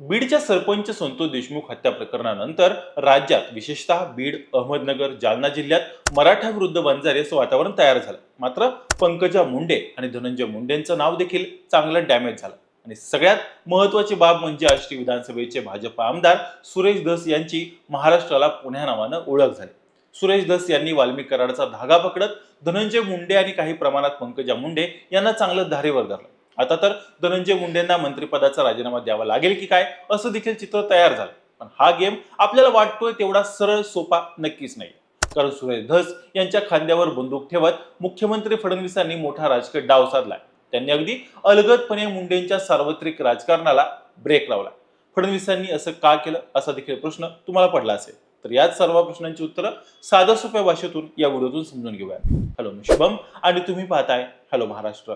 बीडच्या सरपंच संतोष देशमुख हत्या प्रकरणानंतर राज्यात विशेषतः बीड अहमदनगर जालना जिल्ह्यात मराठा विरुद्ध वंजारी असं वातावरण तयार झालं. मात्र पंकजा मुंडे आणि धनंजय मुंडेंचं नाव देखील चांगलं डॅमेज झालं. आणि सगळ्यात महत्वाची बाब म्हणजे आष्टी विधानसभेचे भाजप आमदार सुरेश धस यांची महाराष्ट्राला पुण्या नावानं ओळख झाली. सुरेश धस यांनी वाल्मिक कराडाचा धागा पकडत धनंजय मुंडे आणि काही प्रमाणात पंकजा मुंडे यांना चांगलं धारेवर धरलं. आता तर धनंजय मुंडेंना मंत्रिपदाचा राजीनामा द्यावा लागेल की काय असं देखील चित्र तयार झालं. पण हा गेम आपल्याला वाटतोय तेवढा सरळ सोपा नक्कीच नाही. कारण सुरेश धस यांच्या खांद्यावर बंदूक ठेवत मुख्यमंत्री फडणवीसांनी मोठा राजकीय डाव साधलाय. त्यांनी अगदी अलगदपणे मुंडेंच्या सार्वत्रिक राजकारणाला ब्रेक लावला. फडणवीसांनी असं का केलं असा देखील प्रश्न तुम्हाला पडला असेल. तर याच सर्व प्रश्नांची उत्तरं साध्या सोप्या भाषेतून या व्हिडिओतून समजून घेऊया. हॅलो मी शुभम आणि तुम्ही पाहताय हॅलो महाराष्ट्र.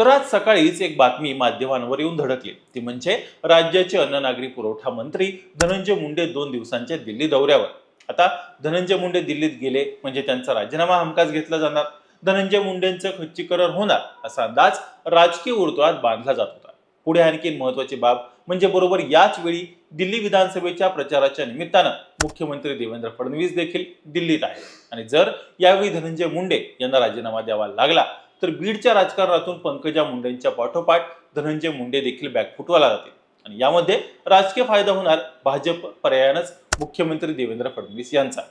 तर आज सकाळीच एक बातमी माध्यमांवर येऊन धडकली. ती म्हणजे राज्याचे अन्न नागरी पुरवठा मंत्री धनंजय मुंडे दोन दिवसांच्या दिल्ली दौऱ्यावर. आता धनंजय मुंडे दिल्लीत गेले म्हणजे त्यांचा राजीनामा हमखास घेतला जाणार. धनंजय मुंडेंचं खच्चीकरण होणार असा अंदाज राजकीय वर्तुळात बांधला जात होता. पुढे आणखी महत्वाची बाब म्हणजे बरोबर याच वेळी दिल्ली विधानसभेच्या प्रचाराच्या निमित्तानं मुख्यमंत्री देवेंद्र फडणवीस देखील दिल्लीत आहेत. आणि जर यावेळी धनंजय मुंडे यांना राजीनामा द्यावा लागला तर बीडच्या राजकारणातून पंकजा मुंडेंच्या पाठोपाठ धनंजय मुंडे देखील बॅकफुटवाला जातील. आणि यामध्ये राजकीय फायदा होणार भाजप पर्यायानंच मुख्यमंत्री देवेंद्र फडणवीस यांचा.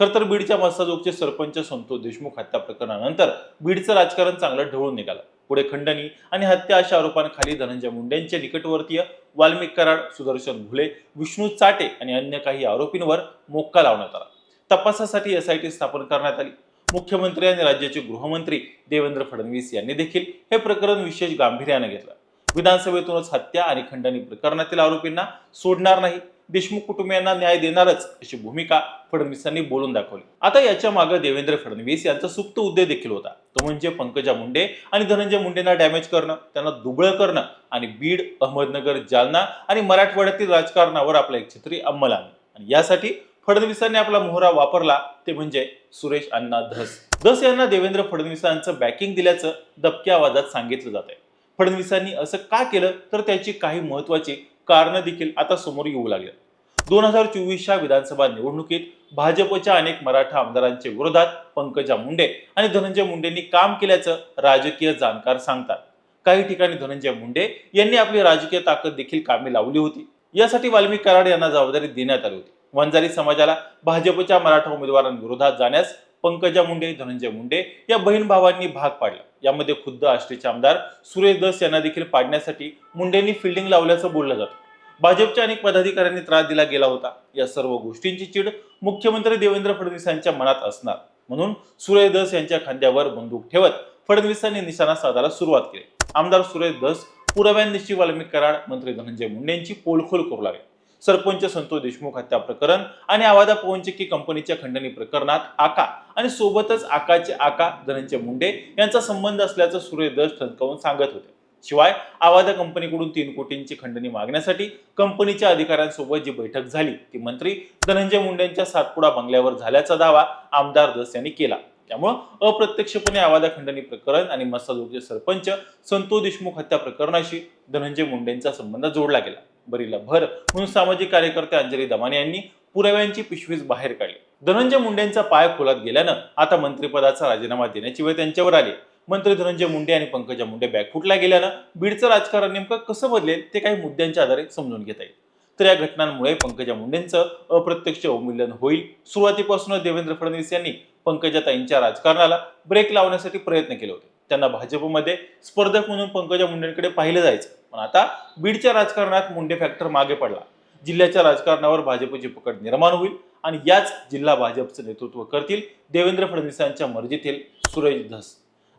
खरं तर बीडच्या मस्ताजोगचे सरपंच संतोष देशमुख हत्या प्रकरणानंतर बीडचं राजकारण चांगलं ढवळून निघालं. पुढे खंडणी आणि हत्या अशा आरोपांखाली धनंजय मुंडेंचे निकटवर्तीय वाल्मिक कराड सुदर्शन घुले विष्णू चाटे आणि अन्य काही आरोपींवर मोक्का लावण्यात आला. तपासासाठी एसआयटी स्थापन करण्यात आली. मुख्यमंत्री आणि राज्याचे गृहमंत्री देवेंद्र फडणवीस यांनी देखील हे प्रकरण विशेष गांभीर्याने घेतलं. विधानसभेतूनच हत्या आणि खंडणी प्रकरणातील आरोपींना सोडणार नाही. देशमुख कुटुंबियांना न्याय देणारच अशी भूमिका फडणवीसांनी बोलून दाखवली. आता याच्या मागे देवेंद्र फडणवीस यांचा सुप्त उद्देश देखील होता. तो म्हणजे पंकजा मुंडे आणि धनंजय मुंडेंना डॅमेज करणं त्यांना दुबळं करणं आणि बीड अहमदनगर जालना आणि मराठवाड्यातील राजकारणावर आपला एक छत्री अंमल आणणं. आणि यासाठी फडणवीसांनी आपला मोहरा वापरला ते म्हणजे सुरेश अण्णा धस. धस यांना देवेंद्र फडणवीसांचं बॅकिंग दिल्याचं दबक्या आवाजात सांगितलं जात आहे फडणवीसांनी असं का केलं? तर त्याची काही महत्वाची कारणं देखील आता समोर येऊ लागली दोन हजार चोवीसच्या विधानसभा निवडणुकीत भाजपच्या अनेक मराठा आमदारांच्या विरोधात पंकजा मुंडे आणि धनंजय मुंडेंनी काम केल्याचं राजकीय जाणकार सांगतात. काही ठिकाणी धनंजय मुंडे यांनी आपली राजकीय ताकद देखील कामी लावली होती. यासाठी वाल्मिक कराड यांना जबाबदारी देण्यात आली होती. वंजारी समाजाला भाजपच्या मराठा उमेदवारांविरोधात जाण्यास पंकजा मुंडे धनंजय मुंडे या बहीण भावांनी भाग पाडला. यामध्ये खुद्द आष्टीचे आमदार सुरेश दस यांना देखील पाडण्यासाठी मुंडेंनी फिल्डिंग लावल्याचं बोललं जातं. भाजपच्या अनेक पदाधिकाऱ्यांनी त्रास दिला गेला होता. या सर्व गोष्टींची चीड मुख्यमंत्री देवेंद्र फडणवीस यांच्या मनात असणार. म्हणून सुरेश दस यांच्या खांद्यावर बंदूक ठेवत फडणवीसांनी निशाणा साधायला सुरुवात केली. आमदार सुरेश दस पुराव्यांनिशी वाल्मिक कराड मंत्री धनंजय मुंडेंची पोलखोल करू लागले. सरपंच संतोष देशमुख हत्या प्रकरण आणि आवादा पवनचक्की कंपनीच्या खंडणी प्रकरणात आका आणि सोबतच आकाचे आका धनंजय मुंडे यांचा संबंध असल्याचं सूर्यदर्श ठणकावून सांगत होते. शिवाय आवादा कंपनीकडून तीन कोटींची खंडणी मागण्यासाठी कंपनीच्या अधिकाऱ्यांसोबत जी बैठक झाली ती मंत्री धनंजय मुंडेंच्या सातपुडा बंगल्यावर झाल्याचा दावा आमदार दस यांनी केला. त्यामुळं अप्रत्यक्षपणे आवादा खंडणी प्रकरण आणि मसाजोगचे सरपंच संतोष देशमुख हत्या प्रकरणाशी धनंजय मुंडेंचा संबंध जोडला गेला. बरीला भर. म्हणून सामाजिक कार्यकर्ते अंजली दमाने यांनी पुराव्यांची पिशवीच बाहेर काढली. धनंजय मुंडेंचा पाय खोलात गेल्यानं आता मंत्रिपदाचा राजीनामा देण्याची वेळ त्यांच्यावर आली. मंत्री धनंजय मुंडे आणि पंकजा मुंडे बॅकफुटला गेल्यानं बीडचं राजकारण नेमकं कसं बदलेल ते काही मुद्द्यांच्या आधारे समजून घेता येईल. तर या घटनांमुळे पंकजा मुंडेंचं अप्रत्यक्ष अवमूल्यन होईल. सुरुवातीपासूनच देवेंद्र फडणवीस यांनी पंकजाताईंच्या राजकारणाला ब्रेक लावण्यासाठी प्रयत्न केले होते. त्यांना भाजपमध्ये स्पर्धक म्हणून पंकजा मुंडेंकडे पाहिलं जायचं. पण आता बीडच्या राजकारणात मुंडे फॅक्टर मागे पडला. जिल्ह्याच्या राजकारणावर भाजपची पकड निर्माण होईल आणि याच जिल्हा भाजपचं नेतृत्व करतील देवेंद्र फडणवीसांच्या मर्जीतील सुरेश धस.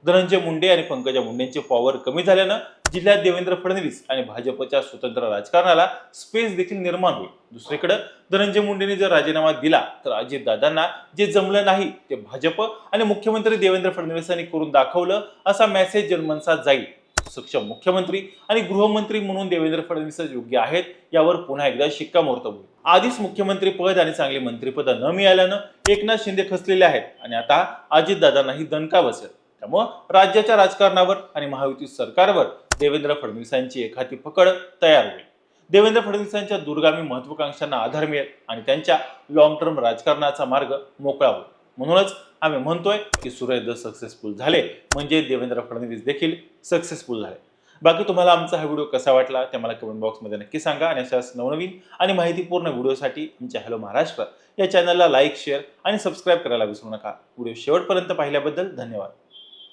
धनंजय मुंडे आणि पंकजा मुंडेंचे पॉवर कमी झाल्यानं जिल्ह्यात देवेंद्र फडणवीस आणि भाजपच्या स्वतंत्र राजकारणाला स्पेस देखील निर्माण होईल. दुसरीकडे धनंजय मुंडेंनी जर राजीनामा दिला तर अजितदादांना जे जमलं नाही ते भाजप आणि मुख्यमंत्री देवेंद्र फडणवीसांनी करून दाखवलं असा मेसेज जनमनसात जाईल. सक्षम मुख्यमंत्री आणि गृहमंत्री म्हणून देवेंद्र फडणवीस योग्य आहेत यावर पुन्हा एकदा शिक्कामोर्तब होईल. आधीच मुख्यमंत्री पद आणि चांगली मंत्रिपद न मिळाल्यानं एकनाथ शिंदे खचलेले आहेत. आणि आता अजितदादांनाही दणका बसेल. त्यामुळं राज्याच्या राजकारणावर आणि महायुती सरकारवर देवेंद्र फडणवीसांची एखादी पकड तयार होईल. देवेंद्र फडणवीसांच्या दूरगामी महत्वाकांक्षांना आधार मिळेल आणि त्यांच्या लॉंग टर्म राजकारणाचा मार्ग मोकळा होईल. म्हणूनच आम्ही म्हणतोय की सूर्य सक्सेसफुल झाले म्हणजे देवेंद्र फडणवीस देखील सक्सेसफुल झाले. बाकी तुम्हाला आमचा हा व्हिडिओ कसा वाटला ते मला कमेंट बॉक्समध्ये नक्की सांगा आणि अशाच नवनवीन आणि माहितीपूर्ण व्हिडिओसाठी आमच्या हॅलो महाराष्ट्र या चॅनलला लाईक शेअर आणि सबस्क्राईब करायला विसरू नका. व्हिडिओ शेवटपर्यंत पाहिल्याबद्दल धन्यवाद.